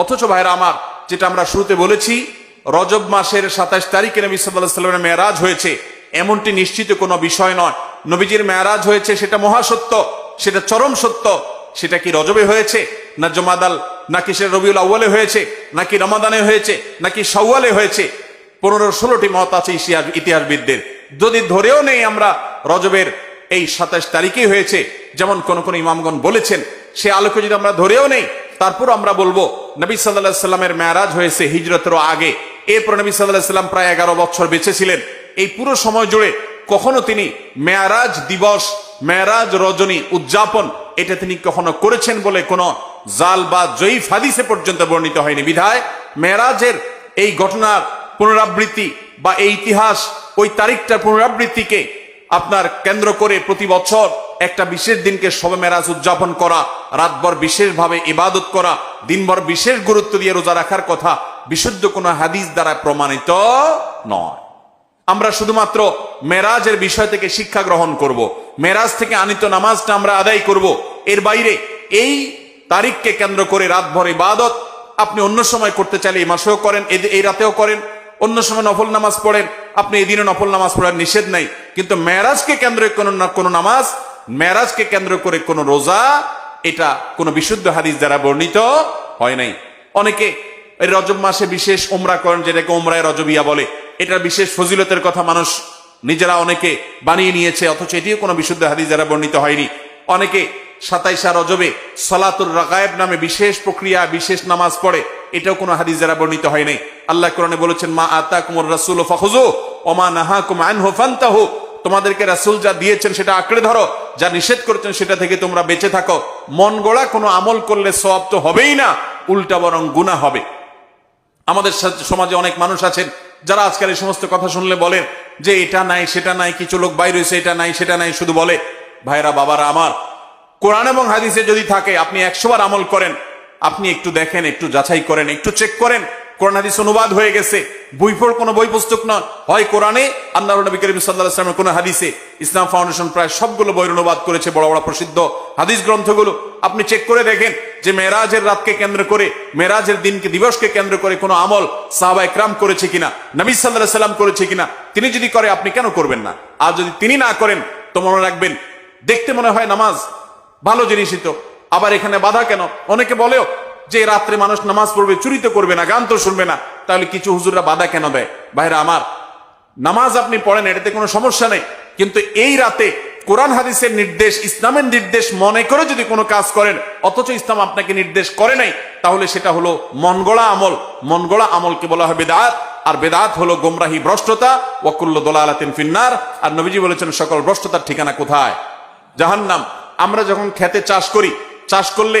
অথচ ভাইরা আমার, যেটা আমরা শুরুতে বলেছি, রজব মাসের সাতাইশ তারিখে নবী সাল্লাহ সাল্লামের মেয়ারাজ হয়েছে। এমনটি নিশ্চিত কোনো বিষয় নয়। নবীজির মেয়ারাজ হয়েছে, সেটা মহাসত্য, সেটা চরম সত্য। সেটা কি রজবে হয়েছে, না জমাদাল নাকি সেটা রবিউল আউ্বালে হয়েছে, নাকি রমাদানে হয়েছে, নাকি সাউয়ালে হয়েছে? পনেরো, ষোলোটি মত আছে ইতিহাস, ইতিহাসবিদদের। যদি ধরেও নেই আমরা, রজবের এই সাতাশ তারিখেই হয়েছে, যেমন কোন কোন ইমামগণ বলেছেন, সে আলোকে যদি আমরা ধরেও নেই তারপর আমরা বলব নবী সাল্লাহ সাল্লামের মেয়ারাজ হয়েছে হিজরতের আগে। এরপর নবী সাল্লাহ সাল্লাম প্রায় এগারো বছর বেঁচে ছিলেন। এই পুরো সময় জুড়ে কখনো তিনি মেয়ারাজ দিবস, মেয়ারাজ রজনী উদযাপন, এটা তিনি কখনো করেছেন বলে কোনো জাল বা জয়ীফ হাদিসে পর্যন্ত বর্ণিত হয়নি। বিধায় মেয়ারাজের এই ঘটনার পুনরাবৃত্তি বা এই ইতিহাস ওই তারিখটার পুনরাবৃত্তিকে আপনার কেন্দ্র করে প্রতি বছর একটা বিশেষ দিনকে সবে মেরাজ উদযাপন করা, রাতভর বিশেষভাবে ইবাদত করা, দিনভর বিশেষ গুরুত্ব দিয়ে রোজা রাখার কথা বিশুদ্ধ কোনো হাদিস দ্বারা প্রমাণিত নয় আমরা শুধুমাত্র মেরাজের বিষয় থেকে শিক্ষা গ্রহণ করব। মেরাজ থেকে আনিত নামাজটা আমরা আদায় করব। এর বাইরে এই তারিখকে কেন্দ্র করে রাতভর ইবাদত আপনি অন্য সময় করতে চাইলে এই মাসেও করেন এই রাতেও করেন, অন্য সময় নফল নামাজ পড়েন, আপনি এদিনে নফল নামাজ পড়ার নিষেধ নাই কিন্তু মেরাজকে কেন্দ্রে কোনো না- কোনো নামাজ মেরাজকে কেন্দ্র করে কোনো রোজা, এটা কোনো বিশুদ্ধ হাদিস দ্বারা বর্ণিত হয় নাই। অনেকে এই রজব মাসে বিশেষ ওমরা করেন, যেটাকে ওমরায় রজবিয়া বলে। এটা বিশেষ ফজিলতের কথা মানুষ নিজেরা অনেকে বানিয়ে নিয়েছে, অথচ এটিও কোনো বিশুদ্ধ হাদিস দ্বারা বর্ণিত হয়নি। অনেকে সাতাইশা রজবে সলাতুর রাগায়েব নামে বিশেষ প্রক্রিয়া, বিশেষ নামাজ পড়ে, এটাও কোনো হাদিস দ্বারা বর্ণিত হয় নাই। আল্লাহ কোরআনে বলেছেন, মা আতা কুমর রাসুল ফাহুজু ওমা নাহা কুম আনহু ফান্তাহু। তোমাদেরকে রাসুল যা দিয়েছেন সেটা আঁকড়ে ধরো, যা নিষেধ করছেন সেটা থেকে তোমরা বেঁচে থাকো। মন গড়া, কোনো আমল করলে সব তো হবেই না, উল্টা বরং গুণা হবে। আমাদের সমাজে অনেক মানুষ আছেন, যারা আজকাল এই সমস্ত কথা শুনলে বলেন যে এটা নাই, সেটা নাই, কিছু লোক বাইরে হয়েছে, এটা নাই, সেটা নাই, শুধু বলে, ভাইরা, বাবারা আমার। কোরআন এবং হাদিসে যদি থাকে, আপনি একশোবার আমল করেন, আপনি একটু দেখেন, একটু যাচাই করেন, একটু চেক করেন কোরআন হাদিস অনুবাদ হয়ে গেছে। বই পড়, কোনো বই পুস্তক নয়। হয় কোরআনে আল্লাহ নবী করিম সাল্লাহ ইসলামের কোনো হাদিসে। ইসলাম ফাউন্ডেশন প্রায় সবগুলো বইয়ের অনুবাদ করেছে, বড় বড় প্রসিদ্ধ হাদিস গ্রন্থগুলো। আপনি চেক করে দেখেন যে মেরাজের রাতকে কেন্দ্র করে মেরাজের দিনকে, দিবসকে কেন্দ্র করে কোনো আমল সাহাবা ইকরাম করেছে কিনা, নবী সাল্লাহ সাল্লাম করেছে কিনা, তিনি যদি করে, আপনি কেন করবেন না? আর যদি তিনি না করেন, তো মনে রাখবেন, দেখতে মনে হয় নামাজ ভালো জিনিসই তো। আবার এখানে বাধা কেন? অনেকে বলেও যে রাত্রে মানুষ নামাজ পড়বে চুরি তো করবে না, গান তো শুনবে না, তাহলে কিছু হুজুররা বাধা কেন দেয়? ভাইরা আমার, নামাজ আপনি পড়েন, এটাতে কোনো সমস্যা নেই। কিন্তু এই রাতে কোরআন হাদিসের নির্দেশ, ইসলামের নির্দেশ মনে করে যদি কোনো কাজ করেন, অথচ ইসলাম আপনাকে নির্দেশ করে নাই, তাহলে সেটা হলো মনগড়া আমল। মনগড়া আমলকে বলা হয় বেদাত, আর বেদাত হলো গোমরাহি ভ্রষ্টতা, ওয়াকুল্ল দোলালাতিন ফিন্নার, আর নবীজি বলেছেন, সকল ভ্রষ্টতার ঠিকানা কোথায়? জাহান্নাম, আমরা যখন খেতে চাষ করি, চাষ করলে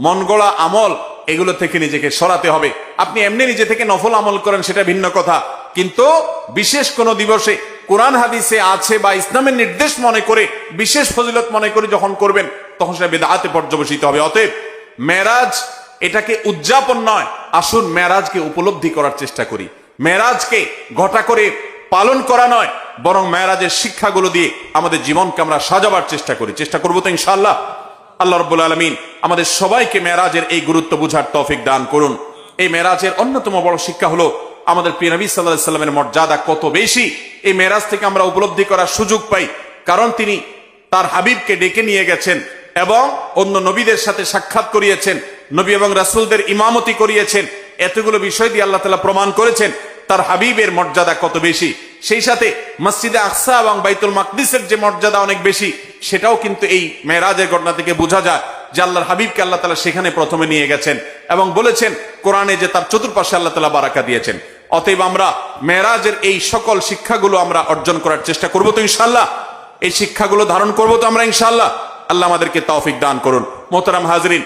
মনগড়া আমল, এগুলো থেকে নিজেকে সরাতে হবে। আপনি এমনি নিজে থেকে নফল আমল করেন, সেটা ভিন্ন কথা। কিন্তু বিশেষ কোন দিবসে কোরআন হাদিসে আছে বা ইসলামের নির্দেশ মনে করে, বিশেষ ফজিলত মনে করে যখন করবেন, তখন সেটা বেদাতে পর্যবসিত হবে। অতএব মেরাজ এটাকে উদযাপন নয়, আসুন মেরাজকে উপলব্ধি করার চেষ্টা করি। মেরাজকে ঘটা করে পালন করা নয়, বরং মেয়েরাজের শিক্ষাগুলো দিয়ে আমাদের জীবনকে আমরা সাজাবার চেষ্টা করি। চেষ্টা করব তো ইনশাল্লাহ আল্লাহ রব্বুল আলমিন আমাদের সবাইকে মেয়েরাজের এই গুরুত্ব বুঝার তৌফিক দান করুন। এই মেয়েরাজের অন্যতম বড় শিক্ষা হলো, আমাদের প্রিয় নবী সাল্লাহ সাল্লামের মর্যাদা কত বেশি? এই মেয়েরাজ থেকে আমরা উপলব্ধি করার সুযোগ পাই, কারণ তিনি তার হাবিবকে ডেকে নিয়ে গেছেন এবং অন্য নবীদের সাথে সাক্ষাৎ করিয়েছেন, নবী এবং রাসুলদের ইমামতি করিয়েছেন। এতগুলো বিষয় দিয়ে আল্লাহ তালা প্রমাণ করেছেন, তার হাবিবের মর্যাদা কত বেশি। সেই সাথে মসজিদে আকসা এবং বাইতুল মাকদিসের যে মর্যাদা অনেক বেশি, সেটাও কিন্তু এই মেয়েরাজের ঘটনা থেকে বোঝা যায় যে আল্লাহর হাবিবকে আল্লাহ তালা সেখানে প্রথমে নিয়ে গেছেন এবং বলেছেন কোরআনে যে তার চতুর্পাশে আল্লাহ তালা বারাকা দিয়েছেন। অতএব আমরা মেয়েরাজের এই সকল শিক্ষাগুলো আমরা অর্জন করার চেষ্টা করব তো ইনশাল্লাহ এই শিক্ষাগুলো ধারণ করব তো আমরা ইনশাল্লাহ আল্লাহ আমাদেরকে তৌফিক দান করুন। মোহতারাম হাজরিন,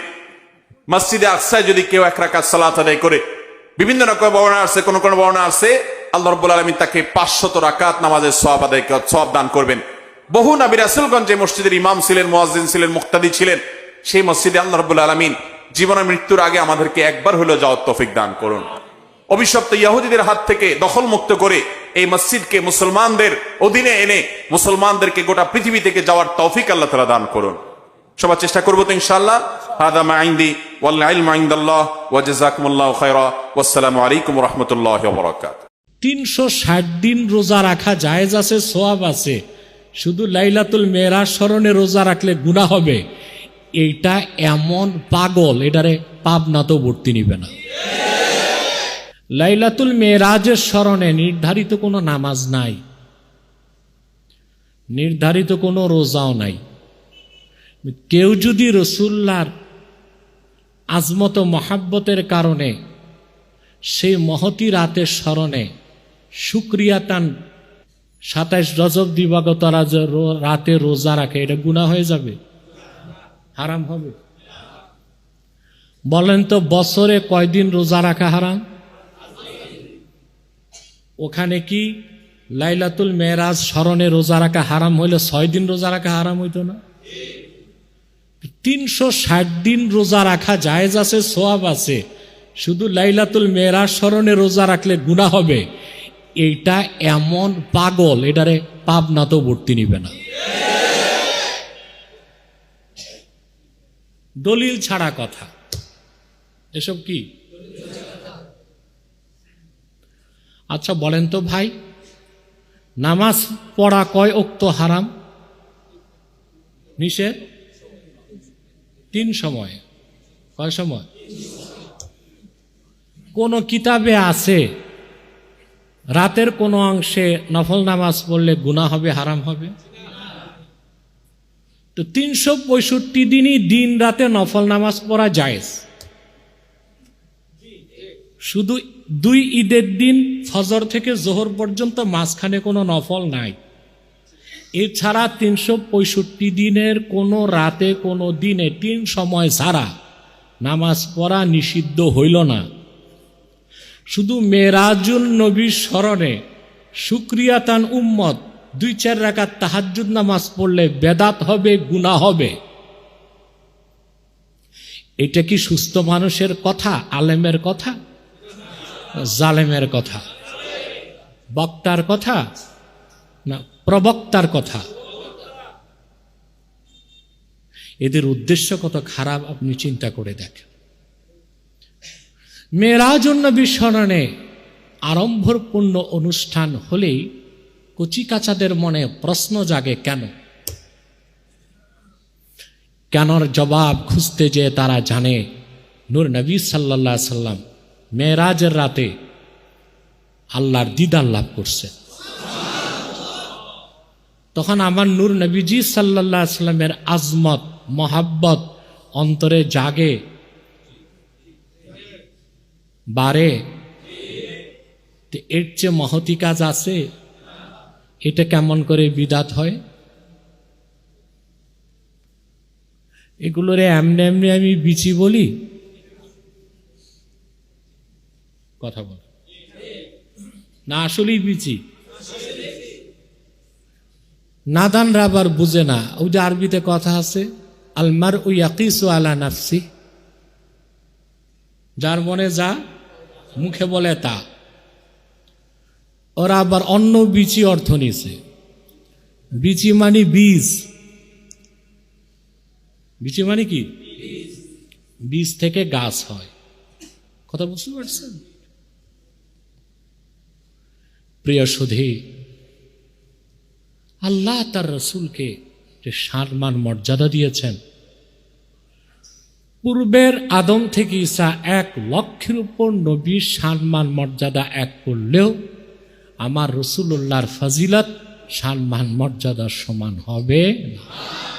মসজিদে আকসায় যদি কেউ এক রাকাত সালাত আদায় করে, বিভিন্ন রকম বর্ণনা আছে কোন কোন বর্ণনা আছে আল্লাহ রব্বুল তাকে পাঁচশত রাকাত নামাজের সব আদায় সব দান করবেন। বহু রাসুলগঞ্জে মসজিদের ইমাম ছিলেন, মুয়াজ্জিন ছিলেন, মুক্তাদি ছিলেন। সেই মসজিদে আল্লাহ রব্বুল আলমিন মৃত্যুর আগে আমাদেরকে একবার হলো যাওয়ার তৌফিক দান করুন। অভিশপ্ত হাত থেকে দখল মুক্ত করে এই মসজিদকে মুসলমানদের অধীনে এনে মুসলমানদেরকে গোটা পৃথিবী থেকে যাওয়ার তৌফিক আল্লাহ তালা দান করুন। সবার চেষ্টা করব তো ইনশাআল্লাহ। হাদা মা আইন্দি ওয়াল ইলমু ইনদাল্লাহ ওয়া জাযাকুমুল্লাহু খায়রা। আলাইকুম রাহমাতুল্লাহি ওয়া বারাকাতুহু। তিনশো ষাট দিন রোজা রাখা জায়েজ আছে, সোয়াব আছে। শুধু লাইলাতুল মেয়েরাজ স্মরণে রোজা রাখলে গুণা হবে। এইটা এমন পাগল, এটারে পাপ না তো ভর্তি নিবে না। লাইলাতুল মেয়েরাজের স্মরণে নির্ধারিত কোনো নামাজ নাই। নির্ধারিত কোনো রোজাও নাই। কেউ যদি রসুল্লার আজমত মহাব্বতের কারণে সেই মহতি রাতের স্মরণে সুক্রিয়াতান সাতাইশ রজব দিবাগত রাতে রোজা রাখে, এটা গুণা হয়ে যাবে? হারাম হবে। বলেন তো, বছরে কয়দিন রোজা রাখা হারাম? ওখানে কি লাইলাতুল মেয়েরাজ স্মরণে রোজা রাখা হারাম হইলে ছয় দিন রোজা রাখা হারাম হইতো না? তিনশো ষাট দিন রোজা রাখা জায়েজ আছে, সোয়াব আছে। শুধু লাইলাতুল মেয়েরাজ স্মরণে রোজা রাখলে গুণা হবে। এইটা এমন পাগল, এটারে পাপ না তো ভর্তি নিবে না। দলিল ছাড়া কথা। এসব কি? আচ্ছা বলেন তো ভাই, নামাজ পড়া কয় উক্ত হারাম? নিষেধ? তিন সময়। কয় সময়? কোন কিতাবে আছে রাতের কোনো অংশে নফল নামাজ পড়লে গুণা হবে, হারাম হবে? তো তিনশো পঁয়ষট্টি দিনই দিন রাতে নফল নামাজ পড়া জায়েজ। শুধু দুই ঈদের দিন, ফজর থেকে জোহর পর্যন্ত মাঝখানে কোনো নফল নাই। এছাড়া তিনশো পঁয়ষট্টি দিনের কোনো রাতে কোনো দিনে তিন সময় ছাড়া নামাজ পড়া নিষিদ্ধ হইল না। শুধু মেরাজুল নবীর স্মরণে সুক্রিয়াতান উম্মত দুই চার রাকাত তাহাজ্জুদ নামাজ পড়লে বেদাত হবে গুণা হবে। এটা কি সুস্থ মানুষের কথা, আলেমের কথা, জালেমের কথা? বক্তার কথা না প্রবক্তার কথা? এদের উদ্দেশ্য কত খারাপ, আপনি চিন্তা করে দেখেন। মেয়েরাজন্য বিস্মরণে আড়ম্বরপূর্ণ অনুষ্ঠান হলেই কচিকাচাদের মনে প্রশ্ন জাগে, কেন? কেনর জবাব খুঁজতে যে তারা জানে, নূর নবী সাল্লা সাল্লাম মেয়েরাজের রাতে আল্লাহর দিদার লাভ করছে। তখন আমার নূর নবীজি সাল্লাহ সাল্লামের আজমত, মহাব্বত অন্তরে জাগে বারে। এর চেয়ে মহতি কাজ আছে? এটা কেমন করে বিদাত হয়? এগুলোরে এমনি এমনি আমি বিচি বলি। কথা বল। না, আসলেই বিচি। নাদানরা আবার বুঝে না। ওই যে আরবিতে কথা আছে আলমার ওই আকিস আলা নাফসি যার মনে যা মুখে বলে তা। ওরা আবার অন্য বিচি অর্থ নিছে বিচি মানে বীজ। বিচি মানে কি? বীজ থেকে গাছ হয়। কথা বুঝতে পারছেন? প্রিয় সুধী, আল্লাহ তার রসুলকে যে সম্মান মর্যাদা দিয়েছেন পূর্বের আদম থেকে ঈশা এক লক্ষের উপর নবীর সম্মান মর্যাদা এক করলেও আমার রসুল্লাহর ফজিলত সম্মান মর্যাদার সমান হবে না।